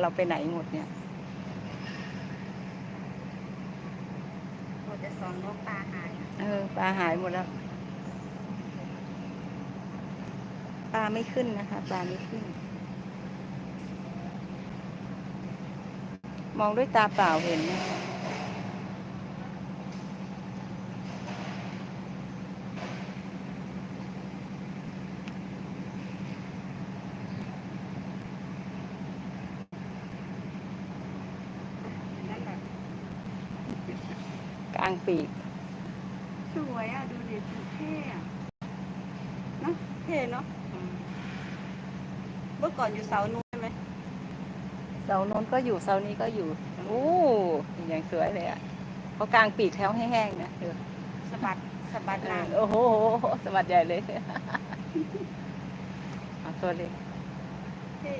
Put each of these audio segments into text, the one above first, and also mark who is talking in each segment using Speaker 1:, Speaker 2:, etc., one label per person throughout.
Speaker 1: เราไปไหนหมดเนี่ย
Speaker 2: หมดจะสองนกปลาหาย
Speaker 1: เออ ปลาหายหมดแล้ว ปลาไม่ขึ้นนะคะ ปลาไม่ขึ้น มองด้วยตาเปล่าเห็นไหม
Speaker 2: นั่นแหละ
Speaker 1: กลางปีก
Speaker 2: สวยอะ ดูดิเท่อะเนอะเท่เนาะเมื่อก่อนอยู่เสานู้นใช่ไหม
Speaker 1: เสาโน้นก็อยู่เสานี้ก็อยู่โอ้อย่างสวยเลยอะเขากลางปีกแถวแห้งๆนะเออ
Speaker 2: สะบัดสะบัด
Speaker 1: เอ
Speaker 2: นา
Speaker 1: องโอ้โหสวัสดใหญ่เลยเอาตัวเล็ก
Speaker 2: เท่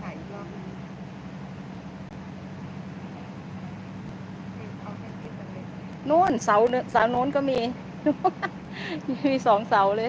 Speaker 2: ถ่ายอีกรอบนึงเอาแค่คลิปกันเลย
Speaker 1: โน่นเสาเนเสาโน้นก็มี มีสองเสาเลย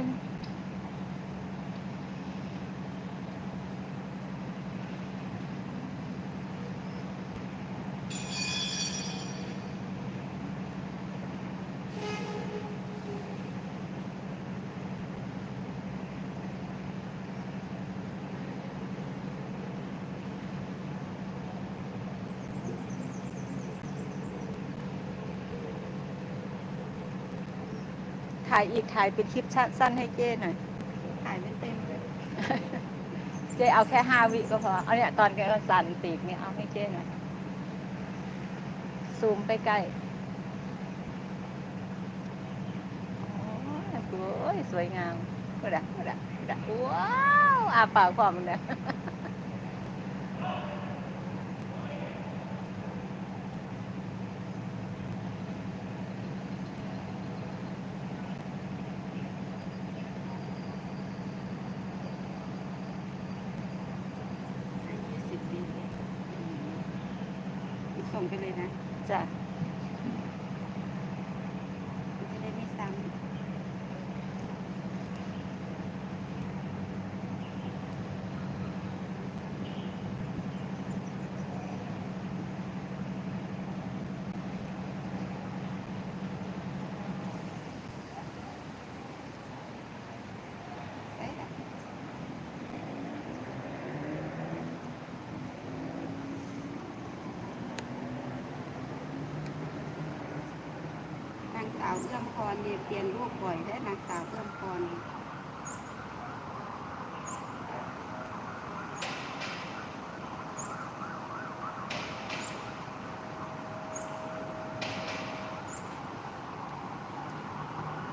Speaker 1: ายอีกถ่ายเป็นคลิปสั้นๆให้เจ้หน่อย
Speaker 2: ถ่ายไม่เต็มเลย
Speaker 1: เจ้เอาแค่ห้าวิก็พอ เอาเนี่ยตอนแกก็สั่นปีกเนี่ยเอาให้เจ้หน่อย ซูมไปใกล้โอ้ยสวยงามก็ดักก็ดักก็ดักว้าวอาปากความมันเนี่ย
Speaker 2: ยี่ ส่งไปเลยนะ
Speaker 1: จ้ะ
Speaker 2: มันจะได้ไม่ซ้ำ ใส่ละนางสาวเอื้อมพรเนี่ยเปลี่ยนรูปบ่อยและนางสาวเอื้อมพร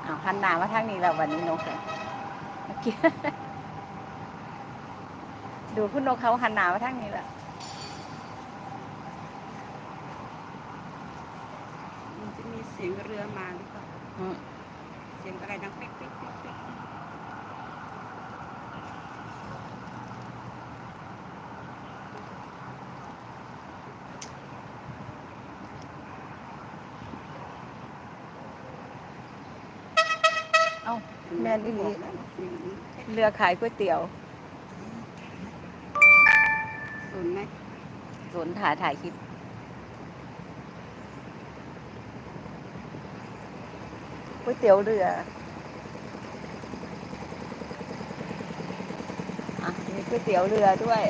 Speaker 1: เอาหันหน้ามาทางนี้แล้ววันนี้นกเลยเมื่อกี้ดูคุณนกเขาหันหน้ามาทางนี้แหละ
Speaker 2: มันจะมีเสียงเรือมาหรือ เปล่า
Speaker 1: อืม
Speaker 2: เสียงอะไรดังเป๊กเป๊กเป๊กเป๊ก
Speaker 1: เอ้าแม่นอีหลี
Speaker 2: บอกแล้วเสียงนี้
Speaker 1: เรือขายก๋วยเตี๋ยว
Speaker 2: ศูนย์ไหม
Speaker 1: สวนถ่ายถ่ายคลิป ก๋วยเตี๋ยวเรืออะมีก๋วยเตี๋ยวเรือด้วย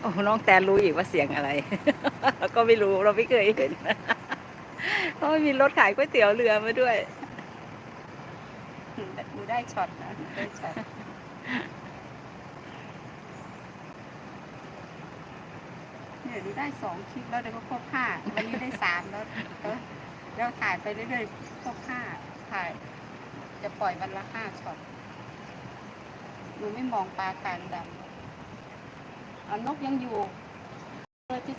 Speaker 1: โอ้น้องแตนรู้อีกว่าเสียงอะไร ก็ไม่รู้เราไม่เคยเห็น เพราะมีรถขายก๋วยเตี๋ยวเรือมาด้วย
Speaker 2: ดูได้ช็อตนะได้ช็อตเนี่ยดูได้สองคลิปแล้วเดี๋ยวก็ครบห้าวันนี้ได้สามแล้วแล้วถ่ายไปเรื่อยๆครบห้าถ่าย จะปล่อยวันละห้าช็อตหนูไม่มองปลากางดำอานกยังอยู่เลยที่